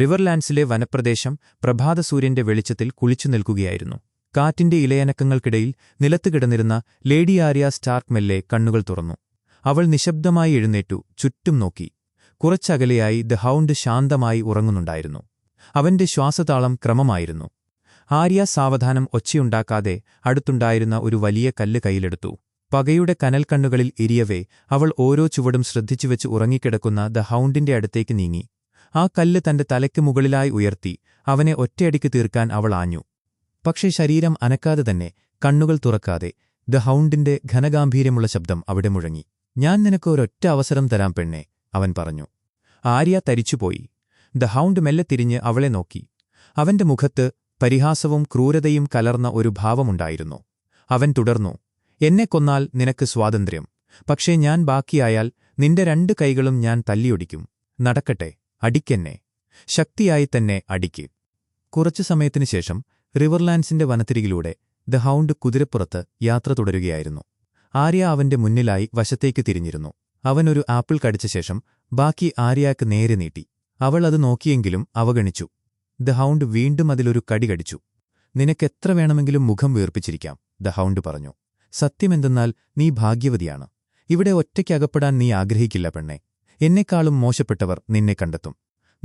റിവർലാൻഡ്സിലെ വനപ്രദേശം പ്രഭാതസൂര്യന്റെ വെളിച്ചത്തിൽ കുളിച്ചു നിൽക്കുകയായിരുന്നു. കാറ്റിന്റെ ഇലയനക്കങ്ങൾക്കിടയിൽ നിലത്ത് കിടന്നിരുന്ന ലേഡി ആര്യ സ്റ്റാർക്ക് മെല്ലെ കണ്ണുകൾ തുറന്നു. അവൾ നിശബ്ദമായി എഴുന്നേറ്റു ചുറ്റും നോക്കി. കുറച്ചകലെയായി ദ ഹൗണ്ട് ശാന്തമായി ഉറങ്ങുന്നുണ്ടായിരുന്നു. അവന്റെ ശ്വാസതാളം ക്രമമായിരുന്നു. ആര്യ സാവധാനം ഒച്ചയുണ്ടാക്കാതെ അടുത്തുണ്ടായിരുന്ന ഒരു വലിയ കല്ല് കയ്യിലെടുത്തു. പകയുടെ കനൽക്കണ്ണുകളിൽ ഇരിയവേ അവൾ ഓരോ ചുവടും ശ്രദ്ധിച്ചുവെച്ച് ഉറങ്ങിക്കിടക്കുന്ന ദ ഹൗണ്ടിന്റെ അടുത്തേക്ക് നീങ്ങി. ആ കല്ല് തന്റെ തലയ്ക്ക് മുകളിലായി ഉയർത്തി അവനെ ഒറ്റയടിക്ക് തീർക്കാൻ അവൾ ആഞ്ഞു. പക്ഷേ ശരീരം അനക്കാതെ തന്നെ കണ്ണുകൾ തുറക്കാതെ ദ ഹൗണ്ടിന്റെ ഘനഗാംഭീര്യമുള്ള ശബ്ദം അവിടെ മുഴങ്ങി. ഞാൻ നിനക്ക് ഒരൊറ്റ അവസരം തരാം പെണ്ണെ അവൻ പറഞ്ഞു. ആര്യ തരിച്ചുപോയി. ദ ഹൗണ്ട് മെല്ലെ തിരിഞ്ഞ് അവളെ നോക്കി. അവന്റെ മുഖത്ത് പരിഹാസവും ക്രൂരതയും കലർന്ന ഒരു ഭാവമുണ്ടായിരുന്നു. അവൻ തുടർന്നു എന്നെ കൊന്നാൽ നിനക്ക് സ്വാതന്ത്ര്യം. പക്ഷേ ഞാൻ ബാക്കിയായാൽ നിന്റെ രണ്ട് കൈകളും ഞാൻ തല്ലിയൊടിക്കും. നടക്കട്ടെ. അടിക്കെന്നെ. ശക്തിയായി തന്നെ അടിക്ക്. കുറച്ചു സമയത്തിനു ശേഷം റിവർലാൻഡ്സിന്റെ വനത്തിരികിലൂടെ ദ ഹൗണ്ട് കുതിരപ്പുറത്ത് യാത്ര തുടരുകയായിരുന്നു. ആര്യ അവന്റെ മുന്നിലായി വശത്തേക്ക് തിരിഞ്ഞിരുന്നു. അവനൊരു ആപ്പിൾ കടിച്ച ശേഷം ബാക്കി ആര്യക്ക് നേരെ നീട്ടി. അവൾ അത് നോക്കിയെങ്കിലും അവഗണിച്ചു. ദ ഹൗണ്ട് വീണ്ടും അതിലൊരു കടി കടിച്ചു. നിനക്കെത്ര വേണമെങ്കിലും മുഖം വീർപ്പിച്ചിരിക്കാം ദ ഹൗണ്ട് പറഞ്ഞു. സത്യമെന്തെന്നാൽ നീ ഭാഗ്യവതിയാണ്. ഇവിടെ ഒറ്റയ്ക്കകപ്പെടാൻ നീ ആഗ്രഹിക്കില്ല പെണ്ണെ. എന്നെക്കാളും മോശപ്പെട്ടവർ നിന്നെ കണ്ടെത്തും.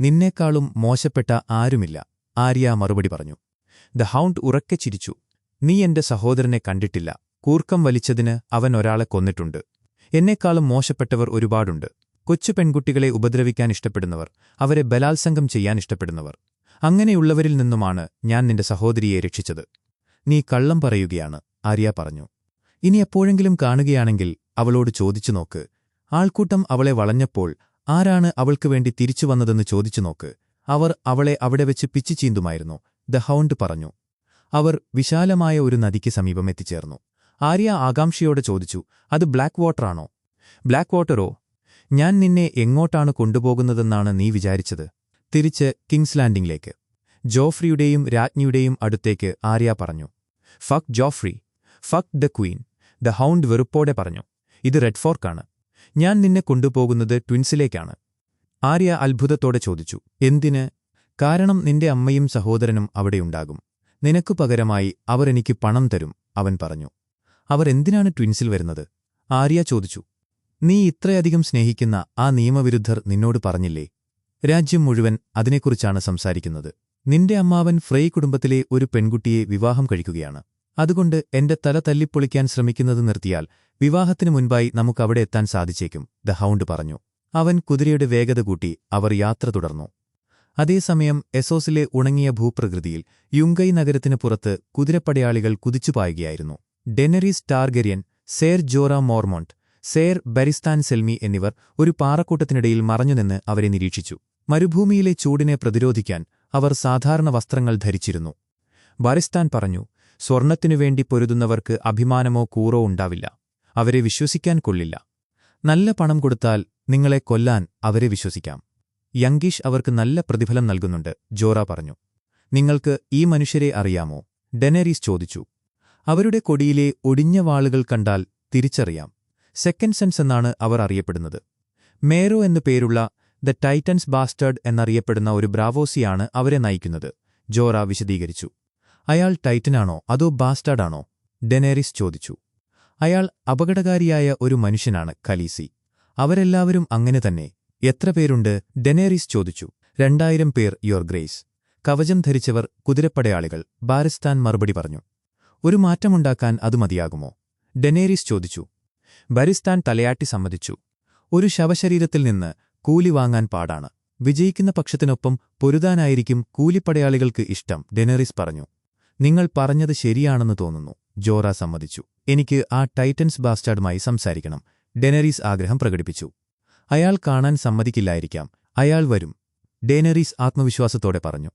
നിന്നേക്കാളും മോശപ്പെട്ട ആരുമില്ല. ആര്യ മറുപടി പറഞ്ഞു. ദ ഹൗണ്ട് ഉറക്കെ ചിരിച്ചു. നീ എന്റെ സഹോദരനെ കണ്ടിട്ടില്ല. കൂർക്കം വലിച്ചതിന് അവൻ ഒരാളെ കൊന്നിട്ടുണ്ട്. എന്നെക്കാളും മോശപ്പെട്ടവർ ഒരുപാടുണ്ട്. കൊച്ചു പെൺകുട്ടികളെ ഉപദ്രവിക്കാൻ ഇഷ്ടപ്പെടുന്നവർ അവരെ ബലാത്സംഗം ചെയ്യാൻ ഇഷ്ടപ്പെടുന്നവർ. അങ്ങനെയുള്ളവരിൽ നിന്നുമാണ് ഞാൻ നിന്റെ സഹോദരിയെ രക്ഷിച്ചത്. നീ കള്ളം പറയുകയാണ് ആര്യ പറഞ്ഞു. ഇനി എപ്പോഴെങ്കിലും കാണുകയാണെങ്കിൽ അവളോട് ചോദിച്ചു നോക്ക്. ആൾക്കൂട്ടം അവളെ വളഞ്ഞപ്പോൾ ആരാണ് അവൾക്കു വേണ്ടി തിരിച്ചു വന്നതെന്ന് ചോദിച്ചു നോക്ക്. അവർ അവളെ അവിടെ വെച്ച് പിച്ചു ചീന്തുമായിരുന്നു. ദ ഹൗണ്ട് പറഞ്ഞു. അവർ വിശാലമായ ഒരു നദിക്ക് സമീപം എത്തിച്ചേർന്നു. ആര്യ ആകാംക്ഷയോടെ ചോദിച്ചു അത് ബ്ലാക്ക് വാട്ടറാണോ? ബ്ലാക്ക് വാട്ടറോ? ഞാൻ നിന്നെ എങ്ങോട്ടാണ് കൊണ്ടുപോകുന്നതെന്നാണ് നീ വിചാരിച്ചത്? തിരിച്ച് കിങ്സ് ലാൻഡിംഗിലേക്ക്. ജോഫ്രിയുടെയും രാജ്ഞിയുടെയും അടുത്തേക്ക് ആര്യ പറഞ്ഞു. Fuck Joffrey. Fuck the queen. The Hound വെറുപ്പോടെ പറഞ്ഞു. ഇത് റെഡ് ഫോർക്കാണ്. ഞാൻ നിന്നെ കൊണ്ടുപോകുന്നത് ട്വിൻസിലേക്കാണ്. ആര്യ അത്ഭുതത്തോടെ ചോദിച്ചു എന്തിന്? കാരണം നിന്റെ അമ്മയും സഹോദരനും അവിടെയുണ്ടാകും നിനക്കു പകരമായി അവർ എനിക്ക് പണം തരും അവൻ പറഞ്ഞു. അവർ എന്തിനാണ് ട്വിൻസിൽ വരുന്നത്? ആര്യ ചോദിച്ചു നീ ഇത്രയധികം സ്നേഹിക്കുന്ന ആ നിയമവിരുദ്ധർ നിന്നോട് പറഞ്ഞില്ലേ? രാജ്യം മുഴുവൻ അതിനെക്കുറിച്ചാണ് സംസാരിക്കുന്നത്. നിന്റെ അമ്മാവൻ ഫ്രൈ കുടുംബത്തിലെ ഒരു പെൺകുട്ടിയെ വിവാഹം കഴിക്കുകയാണ്. അതുകൊണ്ട് എന്റെ തല തല്ലിപ്പൊളിക്കാൻ ശ്രമിക്കുന്നത് നിർത്തിയാൽ വിവാഹത്തിനു മുൻപായി നമുക്കവിടെ എത്താൻ സാധിച്ചേക്കും ദ ഹൗണ്ട് പറഞ്ഞു. അവൻ കുതിരയുടെ വേഗത കൂട്ടി അവർ യാത്ര തുടർന്നു. അതേസമയം എസോസിലെ ഉണങ്ങിയ ഭൂപ്രകൃതിയിൽ യുങ്കൈ നഗരത്തിനു പുറത്ത് കുതിരപ്പടയാളികൾ കുതിച്ചുപായുകയായിരുന്നു ഡെനറിസ് ടാർഗരിയൻ സേർ ജോറ മോർമോണ്ട് സേർ ബരിസ്ഥാൻ സെൽമി എന്നിവർ ഒരു പാറക്കൂട്ടത്തിനിടയിൽ മറഞ്ഞുനിന്ന് അവരെ നിരീക്ഷിച്ചു. മരുഭൂമിയിലെ ചൂടിനെ പ്രതിരോധിക്കാൻ അവർ സാധാരണ വസ്ത്രങ്ങൾ ധരിച്ചിരുന്നു. ബാരിസ്ഥാൻ പറഞ്ഞു സ്വർണത്തിനുവേണ്ടി പൊരുതുന്നവർക്ക് അഭിമാനമോ കൂറോ ഉണ്ടാവില്ല. അവരെ വിശ്വസിക്കാൻ കൊള്ളില്ല. നല്ല പണം കൊടുത്താൽ നിങ്ങളെ കൊല്ലാൻ അവരെ വിശ്വസിക്കാം. യങ്കീഷ് അവർക്ക് നല്ല പ്രതിഫലം നൽകുന്നുണ്ട് ജോറ പറഞ്ഞു. നിങ്ങൾക്ക് ഈ മനുഷ്യരെ അറിയാമോ? ഡെനറീസ് ചോദിച്ചു. അവരുടെ കൊടിയിലെ ഒടിഞ്ഞ വാളുകൾ കണ്ടാൽ തിരിച്ചറിയാം. സെക്കൻഡ് സെൻസ് എന്നാണ് അവർ അറിയപ്പെടുന്നത്. മേരോ എന്നു പേരുള്ള ദ ടൈറ്റൻസ് ബാസ്റ്റേഡ് എന്നറിയപ്പെടുന്ന ഒരു ബ്രാവോസിയാണ് അവരെ നയിക്കുന്നത് ജോറ വിശദീകരിച്ചു. അയാൾ ടൈറ്റനാണോ അതോ ബാസ്റ്റാഡാണോ ഡെനേറിസ് ചോദിച്ചു. അയാൾ അപകടകാരിയായ ഒരു മനുഷ്യനാണ് ഖലീസി. അവരെല്ലാവരും അങ്ങനെ തന്നെ. എത്ര പേരുണ്ട്? ഡെനേറിസ് ചോദിച്ചു. രണ്ടായിരം പേർ യുവർ ഗ്രേസ്. കവചം ധരിച്ചവർ കുതിരപ്പടയാളികൾ ബാരിസ്ഥാൻ മറുപടി പറഞ്ഞു. ഒരു മാറ്റമുണ്ടാക്കാൻ അത് മതിയാകുമോ? ഡെനേറിസ് ചോദിച്ചു. ബരിസ്ഥാൻ തലയാട്ടി സമ്മതിച്ചു. ഒരു ശവശരീരത്തിൽ നിന്ന് കൂലി വാങ്ങാൻ പാടാണ്. വിജയിക്കുന്ന പക്ഷത്തിനൊപ്പം പൊരുതാനായിരിക്കും കൂലിപ്പടയാളികൾക്ക് ഇഷ്ടം ഡെനറിസ് പറഞ്ഞു. നിങ്ങൾ പറഞ്ഞത് ശരിയാണെന്ന് തോന്നുന്നു ജോറ സമ്മതിച്ചു. എനിക്ക് ആ ടൈറ്റൻസ് ബാസ്റ്റാർഡുമായി സംസാരിക്കണം ഡെനറീസ് ആഗ്രഹം പ്രകടിപ്പിച്ചു. അയാൾ കാണാൻ സമ്മതിക്കില്ലായിരിക്കാം അയാൾ വരും ഡേനറീസ് ആത്മവിശ്വാസത്തോടെ പറഞ്ഞു.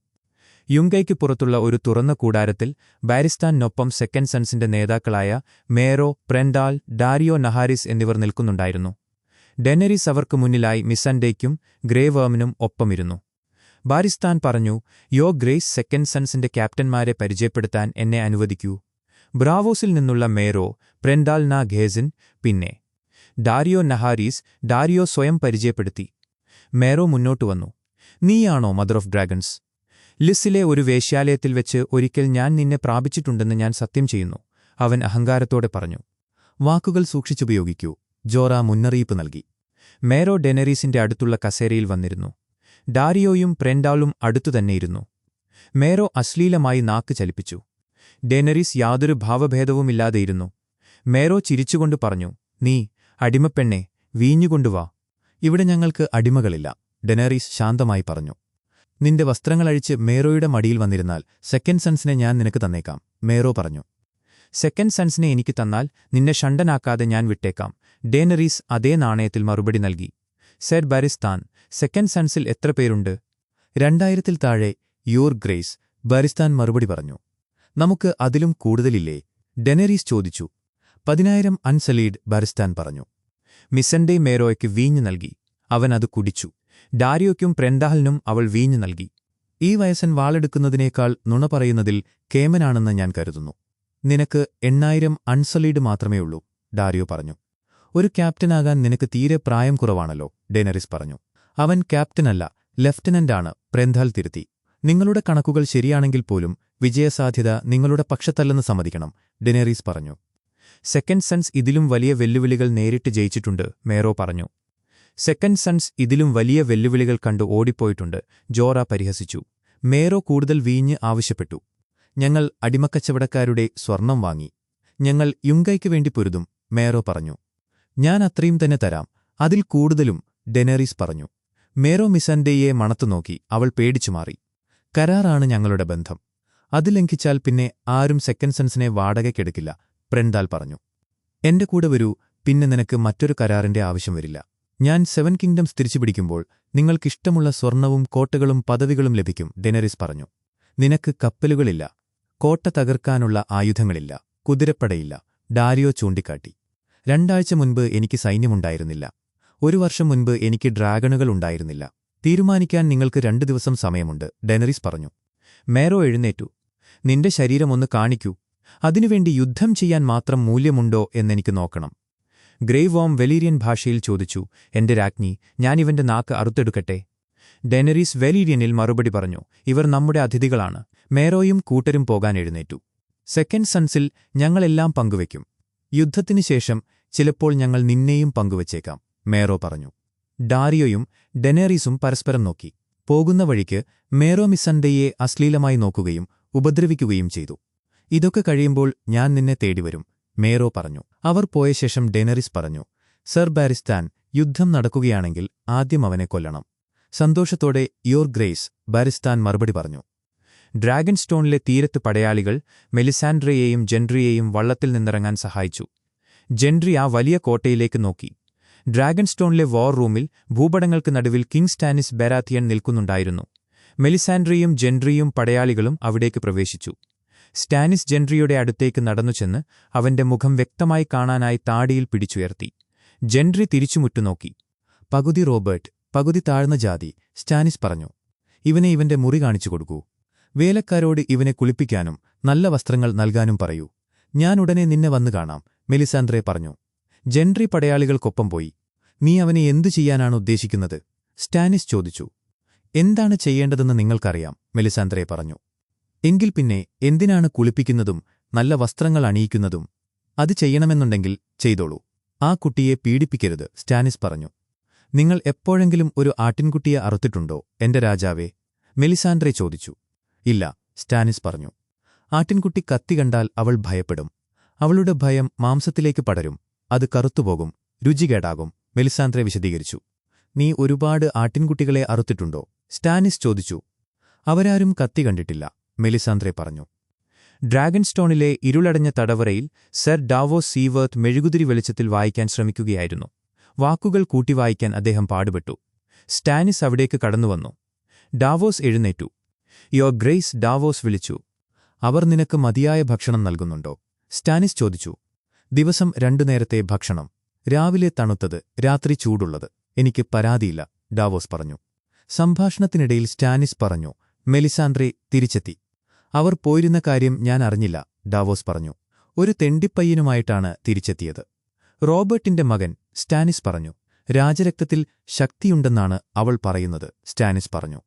യുങ്കയ്ക്ക് പുറത്തുള്ള ഒരു തുറന്ന കൂടാരത്തിൽ ബാരിസ്ഥാനൊപ്പം സെക്കൻഡ് സൺസിന്റെ നേതാക്കളായ മേറോ പ്രെൻഡാൽ ഡാരിയോ നഹാരിസ് എന്നിവർ നിൽക്കുന്നുണ്ടായിരുന്നു. ഡെനറിസ് അവർക്ക് മുന്നിലായി മിസൻഡേയ്ക്കും ഗ്രേവേമിനും ഒപ്പമിരുന്നു. ബാരിസ്ഥാൻ പറഞ്ഞു യോ ഗ്രേസ് സെക്കൻഡ് സൺസിന്റെ ക്യാപ്റ്റന്മാരെ പരിചയപ്പെടുത്താൻ എന്നെ അനുവദിക്കൂ. ബ്രാവോസിൽ നിന്നുള്ള മേറോ പ്രെൻഡാൽ നാ ഖേസിൻ പിന്നെ. ഡാരിയോ നഹാരീസ് ഡാരിയോ സ്വയം പരിചയപ്പെടുത്തി. മേറോ മുന്നോട്ടു വന്നു. നീയാണോ മദർ ഓഫ് ഡ്രാഗൺസ്? ലിസിലെ ഒരു വേശ്യാലയത്തിൽ വെച്ച് ഒരിക്കൽ ഞാൻ നിന്നെ പ്രാപിച്ചിട്ടുണ്ടെന്ന് ഞാൻ സത്യം ചെയ്യുന്നു അവൻ അഹങ്കാരത്തോടെ പറഞ്ഞു. വാക്കുകൾ സൂക്ഷിച്ചുപയോഗിക്കൂ. ജോറ മുന്നറിയിപ്പ് നൽകി. മേറോ ഡെനറീസിന്റെ അടുത്തുള്ള കസേരയിൽ വന്നിരുന്നു. ഡാരിയോയും പ്രെൻഡാളും അടുത്തുതന്നെയിരുന്നു. മേരോ അശ്ലീലമായി നാക്ക് ചലിപ്പിച്ചു. ഡേനറിസ് യാതൊരു ഭാവഭേദവുമില്ലാതെയിരുന്നു. മേരോ ചിരിച്ചുകൊണ്ട് പറഞ്ഞു നീ അടിമപ്പെണ്ണെ വീഞ്ഞുകൊണ്ടുവാ. ഇവിടെ ഞങ്ങൾക്ക് അടിമകളില്ല ഡെനറീസ് ശാന്തമായി പറഞ്ഞു. നിന്റെ വസ്ത്രങ്ങളഴിച്ച് മേരോയുടെ മടിയിൽ വന്നിരുന്നാൽ സെക്കൻഡ് സൺസിനെ ഞാൻ നിനക്ക് തന്നേക്കാം മേരോ പറഞ്ഞു. സെക്കൻഡ് സൺസിനെ എനിക്ക് തന്നാൽ നിന്നെ ഷണ്ടനാക്കാതെ ഞാൻ വിട്ടേക്കാം ഡേനറീസ് അതേ നാണയത്തിൽ മറുപടി നൽകി. സെഡ് ബാരിസ്ഥാൻ സെക്കൻഡ് സൺസിൽ എത്ര പേരുണ്ട്? രണ്ടായിരത്തിൽ താഴെ യൂർ ഗ്രേസ് ബാരിസ്ഥാൻ മറുപടി പറഞ്ഞു. നമുക്ക് അതിലും കൂടുതലില്ലേ? ഡെനറീസ് ചോദിച്ചു. പതിനായിരം അൺസലീഡ് ബാരിസ്ഥാൻ പറഞ്ഞു. മിസൻഡെ മേരോയ്ക്ക് വീഞ്ഞു നൽകി. അവൻ അത് കുടിച്ചു. ഡാരിയോയ്ക്കും പ്രെൻഡാഹലിനും അവൾ വീഞ്ഞു നൽകി. ഈ വയസ്സൻ വാളെടുക്കുന്നതിനേക്കാൾ നുണ പറയുന്നതിൽ കേമനാണെന്ന് ഞാൻ കരുതുന്നു. നിനക്ക് എണ്ണായിരം അൺസലീഡ് മാത്രമേയുള്ളൂ ഡാരിയോ പറഞ്ഞു. ഒരു ക്യാപ്റ്റനാകാൻ നിനക്ക് തീരെ പ്രായം കുറവാണല്ലോ ഡെനറിസ് പറഞ്ഞു. അവൻ ക്യാപ്റ്റനല്ല ലെഫ്റ്റനന്റാണ് പ്രെന്ധാൽ തിരുത്തി. നിങ്ങളുടെ കണക്കുകൾ ശരിയാണെങ്കിൽ പോലും വിജയസാധ്യത നിങ്ങളുടെ പക്ഷത്തല്ലെന്ന് സമ്മതിക്കണം ഡെനേറീസ് പറഞ്ഞു. സെക്കൻഡ് സൺസ് ഇതിലും വലിയ വെല്ലുവിളികൾ നേരിട്ട് ജയിച്ചിട്ടുണ്ട് മേറോ പറഞ്ഞു. സെക്കൻഡ് സൺസ് ഇതിലും വലിയ വെല്ലുവിളികൾ കണ്ട് ഓടിപ്പോയിട്ടുണ്ട് ജോറ പരിഹസിച്ചു. മേറോ കൂടുതൽ വീഞ്ഞ് ആവശ്യപ്പെട്ടു. ഞങ്ങൾ അടിമക്കച്ചവടക്കാരുടെ സ്വർണം വാങ്ങി. ഞങ്ങൾ യുങ്കയ്ക്ക് വേണ്ടി പൊരുതും മേറോ പറഞ്ഞു. ഞാൻ അത്രയും തന്നെ തരാം അതിൽ കൂടുതലും ഡെനറീസ് പറഞ്ഞു. മേറോ മിസന്റെയെ മണത്തുനോക്കി അവൾ പേടിച്ചു മാറി. കരാറാണ് ഞങ്ങളുടെ ബന്ധം. അത് ലംഘിച്ചാൽ പിന്നെ ആരും സെക്കൻഡ് സെൻസിനെ വാടകയ്ക്കെടുക്കില്ല പ്രെൻഡാൽ പറഞ്ഞു. എന്റെ കൂടെ വരൂ പിന്നെ നിനക്ക് മറ്റൊരു കരാറിന്റെ ആവശ്യം വരില്ല. ഞാൻ സെവൻ കിങ്ഡംസ് തിരിച്ചുപിടിക്കുമ്പോൾ നിങ്ങൾക്കിഷ്ടമുള്ള സ്വർണവും കോട്ടകളും പദവികളും ലഭിക്കും ഡെനറിസ് പറഞ്ഞു. നിനക്ക് കപ്പലുകളില്ല കോട്ട തകർക്കാനുള്ള ആയുധങ്ങളില്ല കുതിരപ്പടയില്ല ഡാരിയോ ചൂണ്ടിക്കാട്ടി. രണ്ടാഴ്ച മുൻപ് എനിക്ക് സൈന്യമുണ്ടായിരുന്നില്ല. ഒരു വർഷം മുൻപ് എനിക്ക് ഡ്രാഗണുകൾ ഉണ്ടായിരുന്നില്ല. തീരുമാനിക്കാൻ നിങ്ങൾക്ക് രണ്ടു ദിവസം സമയമുണ്ട് ഡെനറിസ് പറഞ്ഞു. മേറോ എഴുന്നേറ്റു. നിന്റെ ശരീരമൊന്ന് കാണിക്കൂ. അതിനുവേണ്ടി യുദ്ധം ചെയ്യാൻ മാത്രം മൂല്യമുണ്ടോ എന്നെനിക്ക് നോക്കണം. ഗ്രേവോം വെലീരിയൻ ഭാഷയിൽ ചോദിച്ചു എന്റെ രാജ്ഞി ഞാനിവന്റെ നാക്ക് അറുത്തെടുക്കട്ടെ? ഡെനറീസ് വെലീരിയനിൽ മറുപടി പറഞ്ഞു ഇവർ നമ്മുടെ അതിഥികളാണ്. മേരോയും കൂട്ടരും പോകാൻ എഴുന്നേറ്റു. സെക്കൻഡ് സൺസിൽ ഞങ്ങളെല്ലാം പങ്കുവയ്ക്കും. യുദ്ധത്തിനു ശേഷം ചിലപ്പോൾ ഞങ്ങൾ നിന്നെയും പങ്കുവച്ചേക്കാം. മേറോ പറഞ്ഞു. ഡാരിയോയും ഡെനേറീസും പരസ്പരം നോക്കി. പോകുന്ന വഴിക്ക് മേറോ മിസണ്ടയെ അശ്ലീലമായി നോക്കുകയും ഉപദ്രവിക്കുകയും ചെയ്തു. ഇതൊക്കെ കഴിയുമ്പോൾ ഞാൻ നിന്നെ തേടിവരും മേറോ പറഞ്ഞു. അവർ പോയ ശേഷം ഡെനറിസ് പറഞ്ഞു സർ ബാരിസ്ഥാൻ യുദ്ധം നടക്കുകയാണെങ്കിൽ ആദ്യം അവനെ കൊല്ലണം. സന്തോഷത്തോടെ യോർ ഗ്രേസ് ബാരിസ്ഥാൻ മറുപടി പറഞ്ഞു. ഡ്രാഗൺ സ്റ്റോണിലെ തീരത്ത് പടയാളികൾ മെലിസാൻഡ്രയെയും ജെൻട്രിയെയും വള്ളത്തിൽ നിന്നിറങ്ങാൻ സഹായിച്ചു. ജെൻട്രി ആ വലിയ കോട്ടയിലേക്ക് നോക്കി. ഡ്രാഗൺ സ്റ്റോണിലെ വാർ റൂമിൽ ഭൂപടങ്ങൾക്ക് നടുവിൽ കിങ് സ്റ്റാനിസ് ബെരാത്തിയൻ നിൽക്കുന്നുണ്ടായിരുന്നു. മെലിസാൻഡ്രിയും ജെൻറിയും പടയാളികളും അവിടേക്ക് പ്രവേശിച്ചു. സ്റ്റാനിസ് ജെൻറിയുടെ അടുത്തേക്ക് നടന്നുചെന്ന് അവന്റെ മുഖം വ്യക്തമായി കാണാനായി താടിയിൽ പിടിച്ചുയർത്തി. ജെൻഡ്രി തിരിച്ചുമുറ്റുനോക്കി. പകുതി റോബർട്ട് പകുതി താഴ്ന്ന ജാതി സ്റ്റാനിസ് പറഞ്ഞു. ഇവനെ ഇവന്റെ മുറി കാണിച്ചു കൊടുക്കൂ. വേലക്കാരോട് ഇവനെ കുളിപ്പിക്കാനും നല്ല വസ്ത്രങ്ങൾ നൽകാനും പറയൂ. ഞാൻ ഉടനെ നിന്നെ വന്നു കാണാം മെലിസാൻഡ്രെ പറഞ്ഞു. ജെൻട്രി പടയാളികൾക്കൊപ്പം പോയി. നീ അവനെ എന്തു ചെയ്യാനാണ് ഉദ്ദേശിക്കുന്നത്? സ്റ്റാനിസ് ചോദിച്ചു. എന്താണ് ചെയ്യേണ്ടതെന്ന് നിങ്ങൾക്കറിയാം മെലിസാന്ദ്രയെ പറഞ്ഞു. എങ്കിൽ പിന്നെ എന്തിനാണ് കുളിപ്പിക്കുന്നതും നല്ല വസ്ത്രങ്ങൾ അണിയിക്കുന്നതും? അത് ചെയ്യണമെന്നുണ്ടെങ്കിൽ ചെയ്തോളൂ. ആ കുട്ടിയെ പീഡിപ്പിക്കരുത് സ്റ്റാനിസ് പറഞ്ഞു. നിങ്ങൾ എപ്പോഴെങ്കിലും ഒരു ആട്ടിൻകുട്ടിയെ അറുത്തിട്ടുണ്ടോ എന്റെ രാജാവേ? മെലിസാൻഡ്രെ ചോദിച്ചു. ഇല്ല സ്റ്റാനിസ് പറഞ്ഞു. ആട്ടിൻകുട്ടി കത്തി കണ്ടാൽ അവൾ ഭയപ്പെടും. അവളുടെ ഭയം മാംസത്തിലേക്ക് പടരും. അത് കറുത്തുപോകും രുചികേടാകും മെലിസാന്ത്രെ വിശദീകരിച്ചു. നീ ഒരുപാട് ആട്ടിൻകുട്ടികളെ അറുത്തിട്ടുണ്ടോ? സ്റ്റാനിസ് ചോദിച്ചു. അവരാരും കത്തി കണ്ടിട്ടില്ല മെലിസാന്ത്രെ പറഞ്ഞു. ഡ്രാഗൺ സ്റ്റോണിലെ ഇരുളടഞ്ഞ തടവറയിൽ സർ ഡാവോ സീവേർത്ത് മെഴുകുതിരി വെളിച്ചത്തിൽ വായിക്കാൻ ശ്രമിക്കുകയായിരുന്നു. വാക്കുകൾ കൂട്ടി വായിക്കാൻ അദ്ദേഹം പാടുപെട്ടു. സ്റ്റാനിസ് അവിടേക്ക് കടന്നുവന്നു. ഡാവോസ് എഴുന്നേറ്റു. യോർ ഗ്രേസ് ഡാവോസ് വിളിച്ചു. അവർ നിനക്ക് മതിയായ ഭക്ഷണം നൽകുന്നുണ്ടോ? സ്റ്റാനിസ് ചോദിച്ചു. ദിവസം രണ്ടു നേരത്തെ ഭക്ഷണം. രാവിലെ തണുത്തത് രാത്രി ചൂടുള്ളത്. എനിക്ക് പരാതിയില്ല ഡാവോസ് പറഞ്ഞു. സംഭാഷണത്തിനിടയിൽ സ്റ്റാനിസ് പറഞ്ഞു മെലിസാൻഡ്രെ തിരിച്ചെത്തി. അവർ പോയിരുന്ന കാര്യം ഞാൻ അറിഞ്ഞില്ല ഡാവോസ് പറഞ്ഞു. ഒരു തെണ്ടിപ്പയ്യനുമായിട്ടാണ് തിരിച്ചെത്തിയത്. റോബർട്ടിന്റെ മകൻ സ്റ്റാനിസ് പറഞ്ഞു. രാജരക്തത്തിൽ ശക്തിയുണ്ടെന്നാണ് അവൾ പറയുന്നത് സ്റ്റാനിസ് പറഞ്ഞു.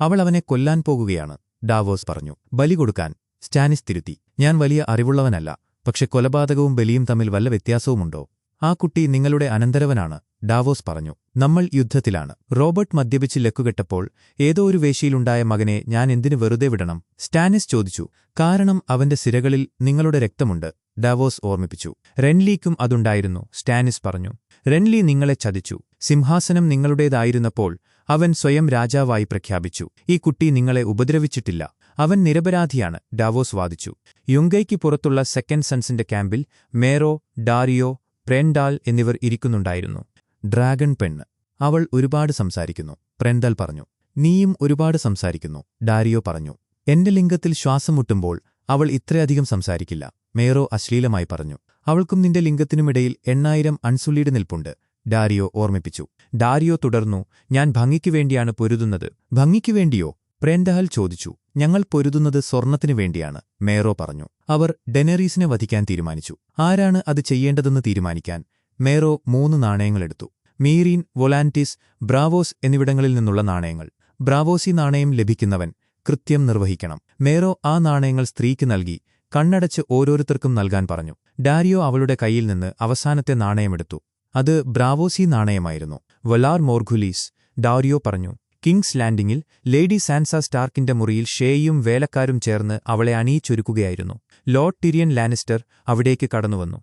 അവൾ അവനെ കൊല്ലാൻ പോകുകയാണ് ഡാവോസ് പറഞ്ഞു. ബലി കൊടുക്കാൻ സ്റ്റാനിസ് തിരുത്തി. ഞാൻ വലിയ അറിവുള്ളവനല്ല പക്ഷെ കൊലപാതകവും ബലിയും തമ്മിൽ വല്ല വ്യത്യാസവുമുണ്ടോ? ആ കുട്ടി നിങ്ങളുടെ അനന്തരവനാണ് ഡാവോസ് പറഞ്ഞു. നമ്മൾ യുദ്ധത്തിലാണ്. റോബർട്ട് മദ്യപിച്ച് ലക്കുകെട്ടപ്പോൾ ഏതോ ഒരു വേശിയിലുണ്ടായ മകനെ ഞാൻ എന്തിനു വെറുതെ വിടണം? സ്റ്റാനിസ് ചോദിച്ചു. കാരണം അവന്റെ സിരകളിൽ നിങ്ങളുടെ രക്തമുണ്ട് ഡാവോസ് ഓർമ്മിപ്പിച്ചു. റെൻലിക്കും അതുണ്ടായിരുന്നു സ്റ്റാനിസ് പറഞ്ഞു. റെൻലി നിങ്ങളെ ചതിച്ചു. സിംഹാസനം നിങ്ങളുടേതായിരുന്നപ്പോൾ അവൻ സ്വയം രാജാവായി പ്രഖ്യാപിച്ചു. ഈ കുട്ടി നിങ്ങളെ ഉപദ്രവിച്ചിട്ടില്ല. അവൻ നിരപരാധിയാണ് ഡാവോസ് വാദിച്ചു. യുങ്കയ്ക്ക് പുറത്തുള്ള സെക്കൻഡ് സൺസിന്റെ ക്യാമ്പിൽ മേറോ ഡാരിയോ പ്രെൻഡാൽ എന്നിവർ ഇരിക്കുന്നുണ്ടായിരുന്നു. ഡ്രാഗൺ പെണ്ണ്. അവൾ ഒരുപാട് സംസാരിക്കുന്നു. പ്രെൻഡാൽ പറഞ്ഞു നീയും ഒരുപാട് സംസാരിക്കുന്നു ഡാരിയോ പറഞ്ഞു. എന്റെ ലിംഗത്തിൽ ശ്വാസം മുട്ടുമ്പോൾ അവൾ ഇത്രയധികം സംസാരിക്കില്ല മേറോ അശ്ലീലമായി പറഞ്ഞു. അവൾക്കും നിന്റെ ലിംഗത്തിനുമിടയിൽ എണ്ണായിരം അൺസുള്ളിയുടെ നിൽപ്പുണ്ട് ഡാരിയോ ഓർമ്മിപ്പിച്ചു. ഡാരിയോ തുടർന്നു ഞാൻ ഭംഗിക്കുവേണ്ടിയാണ് പൊരുതുന്നത്. ഭംഗിക്കു വേണ്ടിയോ? പ്രേൻഡഹൽ ചോദിച്ചു ഞങ്ങൾ പൊരുതുന്നത് സ്വർണത്തിനു വേണ്ടിയാണ് മേറോ പറഞ്ഞു. അവർ ഡെനറീസിനെ വധിക്കാൻ തീരുമാനിച്ചു. ആരാണ് അത് ചെയ്യേണ്ടതെന്ന് തീരുമാനിക്കാൻ? മേറോ മൂന്ന് നാണയങ്ങളെടുത്തു മീറീൻ വൊലാന്റിസ് ബ്രാവോസ് എന്നിവിടങ്ങളിൽ നിന്നുള്ള നാണയങ്ങൾ. ബ്രാവോസി നാണയം ലഭിക്കുന്നവൻ കൃത്യം നിർവഹിക്കണം. മേറോ ആ നാണയങ്ങൾ സ്ത്രീക്ക് നൽകി കണ്ണടച്ച് ഓരോരുത്തർക്കും നൽകാൻ പറഞ്ഞു. ഡാരിയോ അവളുടെ കയ്യിൽ നിന്ന് അവസാനത്തെ നാണയമെടുത്തു. അത് ബ്രാവോസി നാണയമായിരുന്നു. വലാർ മോർഘുലീസ് ഡാരിയോ പറഞ്ഞു കിങ്സ് ലാൻഡിംഗിൽ ലേഡി സാൻസ സ്റ്റാർക്കിന്റെ മുറിയിൽ ഷേയും വേലക്കാരും ചേർന്ന് അവളെ അണിയിച്ചൊരുക്കുകയായിരുന്നു. ലോർഡ് ടിരിയൻ ലാനിസ്റ്റർ അവിടേക്ക് കടന്നുവന്നു.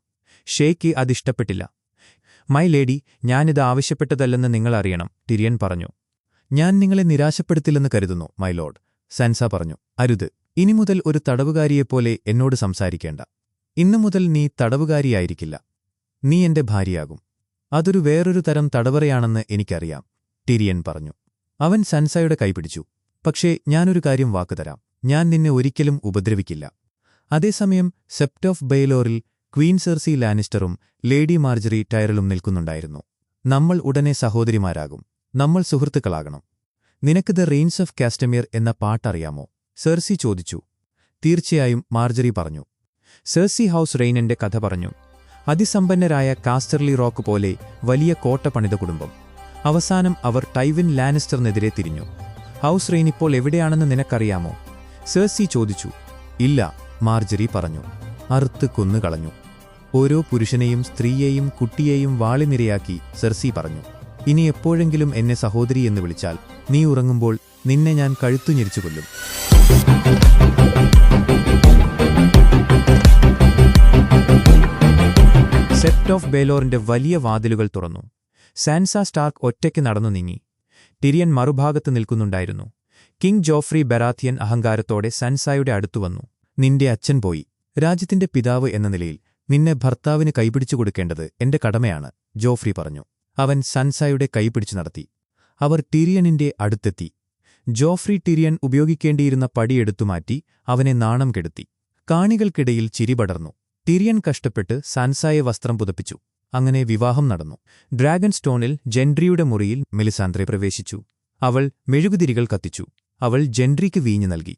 ഷേയ്ക്ക് അതിഷ്ടപ്പെട്ടില്ല. മൈ ലേഡി ഞാനിത് ആവശ്യപ്പെട്ടതല്ലെന്ന് നിങ്ങൾ അറിയണം ടിരിയൻ പറഞ്ഞു. ഞാൻ നിങ്ങളെ നിരാശപ്പെടുത്തില്ലെന്ന് കരുതുന്നു മൈ ലോർഡ് സാൻസ പറഞ്ഞു. അരുത് ഇനി മുതൽ ഒരു തടവുകാരിയെപ്പോലെ എന്നോട് സംസാരിക്കേണ്ട. ഇന്നു മുതൽ നീ തടവുകാരിയായിരിക്കില്ല. നീ എന്റെ ഭാര്യയാകും. അതൊരു വേറൊരു തരം തടവറയാണെന്ന് എനിക്കറിയാം ടിരിയൻ പറഞ്ഞു. അവൻ സൻസയുടെ കൈപിടിച്ചു പക്ഷേ ഞാനൊരു കാര്യം വാക്കുതരാം ഞാൻ നിന്നെ ഒരിക്കലും ഉപദ്രവിക്കില്ല. അതേസമയം സെപ്റ്റ് ഓഫ് ബെയ്ലോറിൽ ക്വീൻ സെർസി ലാനിസ്റ്ററും ലേഡി മാർജറി ടയറിലും നിൽക്കുന്നുണ്ടായിരുന്നു. നമ്മൾ ഉടനെ സഹോദരിമാരാകും. നമ്മൾ സുഹൃത്തുക്കളാകണം. നിനക്ക് ദ റെയിൻസ് ഓഫ് കാസ്റ്റമിയർ എന്ന പാട്ടറിയാമോ? സെർസി ചോദിച്ചു. തീർച്ചയായും മാർജറി പറഞ്ഞു. സെർസി ഹൌസ് റെയിനന്റെ കഥ പറഞ്ഞു. അതിസമ്പന്നരായ കാസ്റ്റർലി റോക്ക് പോലെ വലിയ കോട്ട പണിത കുടുംബം. അവസാനം അവർ ടൈവിൻ ലാനിസ്റ്ററിനെതിരെ തിരിഞ്ഞു. ഹൗസ് റെയിൻ ഇപ്പോൾ എവിടെയാണെന്ന് നിനക്കറിയാമോ? സേഴ്സി ചോദിച്ചു. ഇല്ല മാർജറി പറഞ്ഞു. അറുത്ത് കൊന്നുകളഞ്ഞു ഓരോ പുരുഷനെയും സ്ത്രീയെയും കുട്ടിയെയും വാളിനിരയാക്കി സെർസി പറഞ്ഞു. ഇനി എപ്പോഴെങ്കിലും എന്നെ സഹോദരി എന്ന് വിളിച്ചാൽ നീ ഉറങ്ങുമ്പോൾ നിന്നെ ഞാൻ കഴുത്തു ഞെരിച്ചു കൊല്ലും. സെപ്റ്റ് ഓഫ് ബേലോറിന്റെ വലിയ വാതിലുകൾ തുറന്നു. സാൻസ സ്റ്റാർക്ക് ഒറ്റയ്ക്ക് നടന്നു നീങ്ങി. ടിരിയൻ മറുഭാഗത്ത് നിൽക്കുന്നുണ്ടായിരുന്നു. കിങ് ജോഫ്രി ബെറാത്തിയൻ അഹങ്കാരത്തോടെ സാൻസായുടെ അടുത്തു വന്നു. നിന്റെ അച്ഛൻ പോയി. രാജ്യത്തിന്റെ പിതാവ് എന്ന നിലയിൽ നിന്നെ ഭർത്താവിന് കൈപിടിച്ചു കൊടുക്കേണ്ടത് എന്റെ കടമയാണ് ജോഫ്രി പറഞ്ഞു. അവൻ സൻസായുടെ കൈപിടിച്ചു നടത്തി. അവർ ടിരിയനിന്റെ അടുത്തെത്തി. ജോഫ്രി ടിരിയൻ ഉപയോഗിക്കേണ്ടിയിരുന്ന പടിയെടുത്തുമാറ്റി അവനെ നാണം കെടുത്തി. കാണികൾക്കിടയിൽ ചിരിപടർന്നു ടിരിയൻ കഷ്ടപ്പെട്ട് സാൻസായെ വസ്ത്രം പുതപ്പിച്ചു. അങ്ങനെ വിവാഹം നടന്നു. ഡ്രാഗൺ സ്റ്റോണിൽ ജെൻഡ്രിയുടെ മുറിയിൽ മെലിസാന്ദ്രെ പ്രവേശിച്ചു. അവൾ മെഴുകുതിരികൾ കത്തിച്ചു. അവൾ ജെൻഡ്രിക്ക് വീഞ്ഞു നൽകി.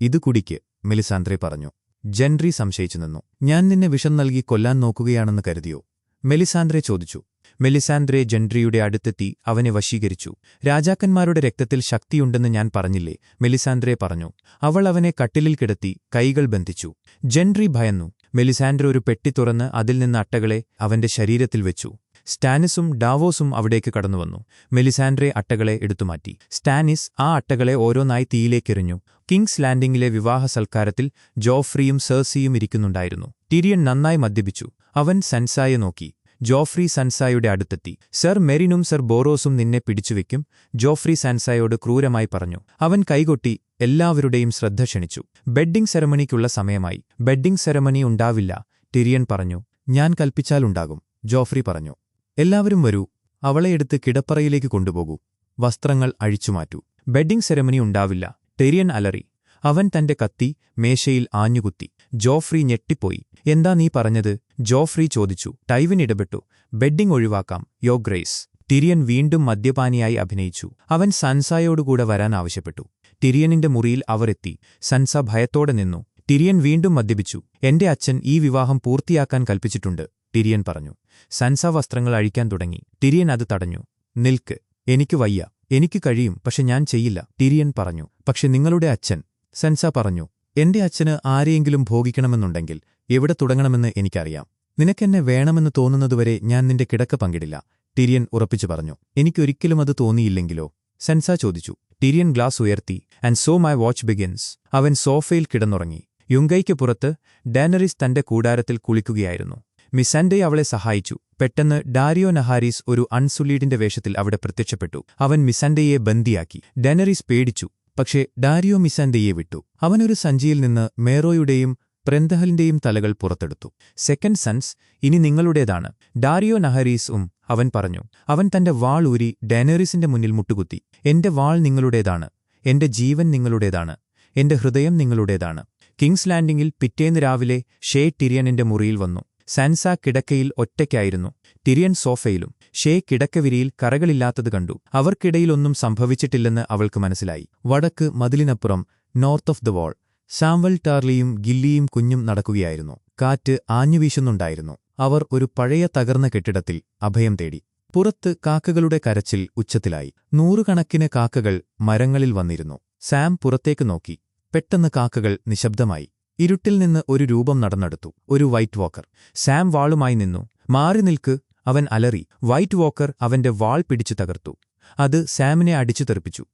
ഇത് കുടിക്ക് മെലിസാന്ദ്രെ പറഞ്ഞു. ജെൻഡ്രി സംശയിച്ചു നിന്നു. ഞാൻ നിന്നെ വിഷം നൽകി കൊല്ലാൻ നോക്കുകയാണെന്ന് കരുതിയോ? മെലിസാന്ദ്രെ ചോദിച്ചു. മെലിസാന്ദ്രെ ജെൻഡ്രിയുടെ അടുത്തെത്തി അവനെ വശീകരിച്ചു. രാജാക്കന്മാരുടെ രക്തത്തിൽ ശക്തിയുണ്ടെന്ന് ഞാൻ പറഞ്ഞില്ലേ? മെലിസാന്ദ്രെ പറഞ്ഞു. അവൾ അവനെ കട്ടിലിൽ കിടത്തി കൈകൾ ബന്ധിച്ചു. ജെൻഡ്രി ഭയന്നു. മെലിസാൻഡ്ര ഒരു പെട്ടി തുറന്ന് അതിൽ നിന്ന് അട്ടകളെ അവന്റെ ശരീരത്തിൽ വെച്ചു. സ്റ്റാനിസും ഡാവോസും അവിടേക്ക് കടന്നുവന്നു. മെലിസാൻഡ്രെ അട്ടകളെ എടുത്തുമാറ്റി. സ്റ്റാനിസ് ആ അട്ടകളെ ഓരോന്നായി തീയിലേക്കെറിഞ്ഞു. കിങ്സ് ലാൻഡിംഗിലെ വിവാഹ സൽക്കാരത്തിൽ ജോഫ്രിയും സേഴ്സിയും ഇരിക്കുന്നുണ്ടായിരുന്നു. ടിരിയൻ നന്നായി മദ്യപിച്ചു. അവൻ സൻസായെ നോക്കി. ജോഫ്രി സൻസായുടെ അടുത്തെത്തി. സർ മെറിനും സർ ബോറോസും നിന്നെ പിടിച്ചുവെക്കും ജോഫ്രി സാൻസായോട് ക്രൂരമായി പറഞ്ഞു. അവൻ കൈകൊട്ടി എല്ലാവരുടെയും ശ്രദ്ധ ക്ഷണിച്ചു. ബെഡ്ഡിംഗ് സെറമണിക്കുള്ള സമയമായി. ബെഡ്ഡിംഗ് സെറമണി ഉണ്ടാവില്ല ടിരിയൻ പറഞ്ഞു. ഞാൻ കൽപ്പിച്ചാലുണ്ടാകും ജോഫ്രി പറഞ്ഞു. എല്ലാവരും വരൂ അവളെ എടുത്ത് കിടപ്പറയിലേക്ക് കൊണ്ടുപോകൂ. വസ്ത്രങ്ങൾ അഴിച്ചുമാറ്റൂ. ബെഡ്ഡിംഗ് സെറമണി ഉണ്ടാവില്ല ടെരിയൻ അലറി. അവൻ തന്റെ കത്തി മേശയിൽ ആഞ്ഞുകുത്തി. ജോഫ്രി ഞെട്ടിപ്പോയി. എന്താ നീ പറഞ്ഞത്? ജോഫ്രി ചോദിച്ചു. ടൈവിൻ ഇടപെട്ടു. ബെഡ്ഡിംഗ് ഒഴിവാക്കാം യോ ഗ്രേസ്. ടിരിയൻ വീണ്ടും മദ്യപാനിയായി അഭിനയിച്ചു. അവൻ സൻസായോടുകൂടെ വരാൻ ആവശ്യപ്പെട്ടു. ടിരിയനിന്റെ മുറിയിൽ അവർ എത്തി. സൻസ ഭയത്തോടെ നിന്നു. ടിരിയൻ വീണ്ടും മദ്യപിച്ചു. എന്റെ അച്ഛൻ ഈ വിവാഹം പൂർത്തിയാക്കാൻ കൽപ്പിച്ചിട്ടുണ്ട് ടിരിയൻ പറഞ്ഞു. സൻസ വസ്ത്രങ്ങൾ അഴിക്കാൻ തുടങ്ങി. ടിരിയൻ അത് തടഞ്ഞു. നിൽക്ക്. എനിക്ക് വയ്യ. എനിക്ക് കഴിയും പക്ഷെ ഞാൻ ചെയ്യില്ല ടിരിയൻ പറഞ്ഞു. പക്ഷെ നിങ്ങളുടെ അച്ഛൻ സെൻസ പറഞ്ഞു എന്റെ അച്ഛന് ആരെയെങ്കിലും ഭോഗിക്കണമെന്നുണ്ടെങ്കിൽ എവിടെ തുടങ്ങണമെന്ന് എനിക്കറിയാം. നിനക്കെന്നെ വേണമെന്ന് തോന്നുന്നതുവരെ ഞാൻ നിന്റെ കിടക്ക പങ്കിടില്ല ടിരിയൻ ഉറപ്പിച്ചു പറഞ്ഞു. എനിക്കൊരിക്കലും അത് തോന്നിയില്ലെങ്കിലോ? സെൻസ ചോദിച്ചു. ടിരിയൻ ഗ്ലാസ് ഉയർത്തി. And so my watch begins അവൻ സോഫയിൽ കിടന്നുറങ്ങി. യുങ്കൈക്ക് പുറത്ത് ഡാനറിസ് തന്റെ കൂടാരത്തിൽ കുളിക്കുകയായിരുന്നു. മിസാൻഡെ അവളെ സഹായിച്ചു. പെട്ടെന്ന് ഡാരിയോ നഹാരിസ് ഒരു അൺസുലീഡിന്റെ വേഷത്തിൽ അവിടെ പ്രത്യക്ഷപ്പെട്ടു. അവൻ മിസാൻഡെയെ ബന്ദിയാക്കി. ഡാനറിസ് പേടിച്ചു. പക്ഷേ ഡാരിയോ മിസാൻഡിയെ വിട്ടു. അവനൊരു സഞ്ചിയിൽ നിന്ന് മേറോയുടെയും പ്രന്തഹലിന്റെയും തലകൾ പുറത്തെടുത്തു. സെക്കൻഡ് സൺസ് ഇനി നിങ്ങളുടേതാണ് ഡാരിയോ നഹരീസും അവൻ പറഞ്ഞു. അവൻ തന്റെ വാൾ ഊരി ഡാനറിസിന്റെ മുന്നിൽ മുട്ടുകുത്തി. എന്റെ വാൾ നിങ്ങളുടേതാണ് എന്റെ ജീവൻ നിങ്ങളുടേതാണ് എന്റെ ഹൃദയം നിങ്ങളുടേതാണ്. കിങ്സ് ലാൻഡിംഗിൽ പിറ്റേന്ന് രാവിലെ ഷേ ടിരിയനിന്റെ മുറിയിൽ വന്നു. സാൻസ കിടക്കയിൽ ഒറ്റയ്ക്കായിരുന്നു. ടിരിയൻ സോഫയിലും ഷേ കിടക്കവിരിയിൽ കറകളില്ലാത്തത് കണ്ടു. അവർക്കിടയിലൊന്നും സംഭവിച്ചിട്ടില്ലെന്ന് അവൾക്ക് മനസ്സിലായി. വടക്ക് മതിലിനപ്പുറം north of the wall Samwell ടാർലിയും ഗില്ലിയും കുഞ്ഞും നടക്കുകയായിരുന്നു. കാറ്റ് ആഞ്ഞുവീശുന്നുണ്ടായിരുന്നു. അവർ ഒരു പഴയ തകർന്ന കെട്ടിടത്തിൽ അഭയം തേടി. പുറത്ത് കാക്കകളുടെ കരച്ചിൽ ഉച്ചത്തിലായി. നൂറുകണക്കിന് കാക്കകൾ മരങ്ങളിൽ വന്നിരുന്നു. സാം പുറത്തേക്ക് നോക്കി. പെട്ടെന്ന് കാക്കകൾ നിശബ്ദമായി. ഇരുട്ടിൽ നിന്ന് ഒരു രൂപം നടന്നെടുത്തു. ഒരു വൈറ്റ് വാക്കർ. സാം വാളുമായി നിന്നു. മാറി നിൽക്ക്. അവൻ അലറി. വൈറ്റ് വോക്കർ അവന്റെ വാൾ പിടിച്ചു തകർത്തു. അത് സാമിനെ അടിച്ചു തെറിപ്പിച്ചു.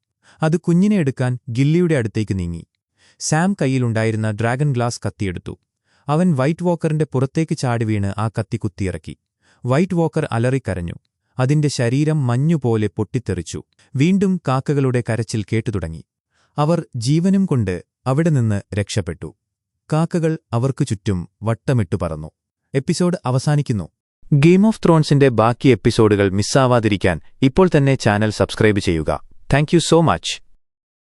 അത് കുഞ്ഞിനെ എടുക്കാൻ ഗില്ലിയുടെ അടുത്തേക്ക് നീങ്ങി. സാം കൈയിലുണ്ടായിരുന്ന ഡ്രാഗൺ ഗ്ലാസ് കത്തിയെടുത്തു. അവൻ വൈറ്റ് വോക്കറിന്റെ പുറത്തേക്ക് ചാടി വീണ് ആ കത്തി കുത്തിയിറക്കി. വൈറ്റ് വോക്കർ അലറിക്കരഞ്ഞു അതിന്റെ ശരീരം മഞ്ഞുപോലെ പൊട്ടിത്തെറിച്ചു. വീണ്ടും കാക്കകളുടെ കരച്ചിൽ കേട്ടുതുടങ്ങി അവർ ജീവനും കൊണ്ട് അവിടെ നിന്ന് രക്ഷപ്പെട്ടു. കാക്കകൾ അവർക്കു ചുറ്റും വട്ടമിട്ടു പറന്നു. എപ്പിസോഡ് അവസാനിക്കുന്നു. ഗെയിം ഓഫ് ത്രോൺസിന്റെ ബാക്കി എപ്പിസോഡുകൾ മിസ്സാവാതിരിക്കാൻ ഇപ്പോൾ തന്നെ ചാനൽ സബ്സ്ക്രൈബ് ചെയ്യുക. Thank so much.